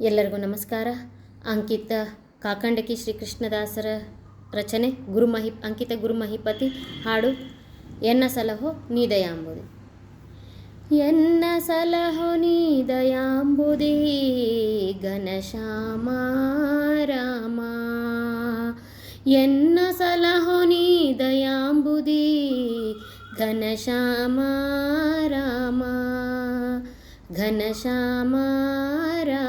ಎಲ್ಲರಿಗೂ ನಮಸ್ಕಾರ. ಅಂಕಿತ ಕಾಕಂಡಕಿ ಶ್ರೀಕೃಷ್ಣದಾಸರ ರಚನೆ ಗುರುಮಹಿ ಅಂಕಿತ ಗುರುಮಹಿಪತಿ ಹಾಡು ಎನ್ನ ಸಲಹೋ ನೀದಯಾಂಬುದಿ. ಎನ್ನ ಸಲಹೋ ನೀ ದಯಾಂಬುದಿ ಘನಶ್ಯಾಮ ರಾಮ. ಎನ್ನ ಸಲಹೋ ನೀ ದಯಾಂಬುದಿ ಘನಶ್ಯಾಮ ರಾಮ. ಘನಶ್ಯಾಮ ರಾಮ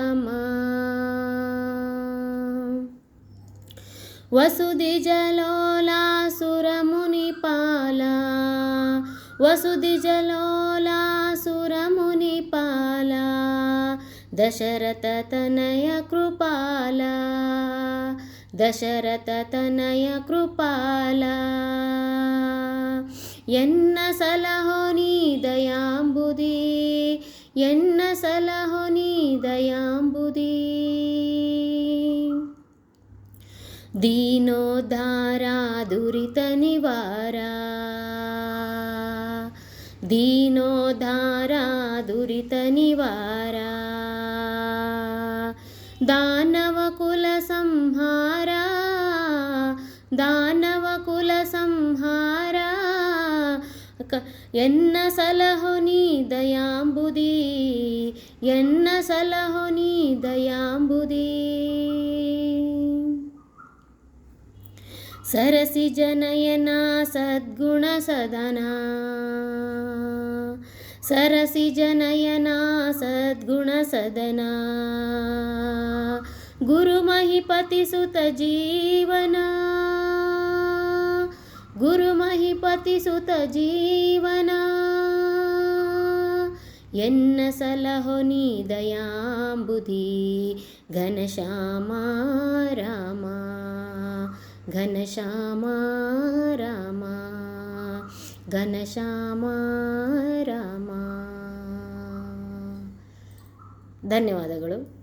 వసుది జలోలాసురముని పాల. వసుది జలోలాసురముని పాల. దశరథ తనయ కృపాల. దశరథ తనయ కృపాల. ఎన్న సలహో నీ దయాంబుది ఎన్న సలహో నీ దయా ದೀನೋದ್ಧಾರ ದುರಿತ ನಿವಾರ ದೀನೋದ್ಧಾರಾ ದುರಿತ ನಿವಾರ ದಾನವ ಕುಲ ಸಂಹಾರ ದಾನವ ಕುಲ ಸಂಹಾರ ಎನ್ನ ಸಲಹೋ ನೀ ದಯಾಂಬುದಿ, ಎನ್ನ ಸಲಹೋ ನೀ ದಯಾಂಬುದಿ. सरसि जनयना सद्गुणसदना सरसि जनयना सद्गुणसदना गुरुमहीपतिसुत जीवना। गुरुमहीपतिसुत जीवना। यन्न सलहो निदयां बुधि घनश्यामा रामा। ಘನಶ್ಯಾಮ ಘನಶ್ಯಾಮ ಧನ್ಯವಾದಗಳು.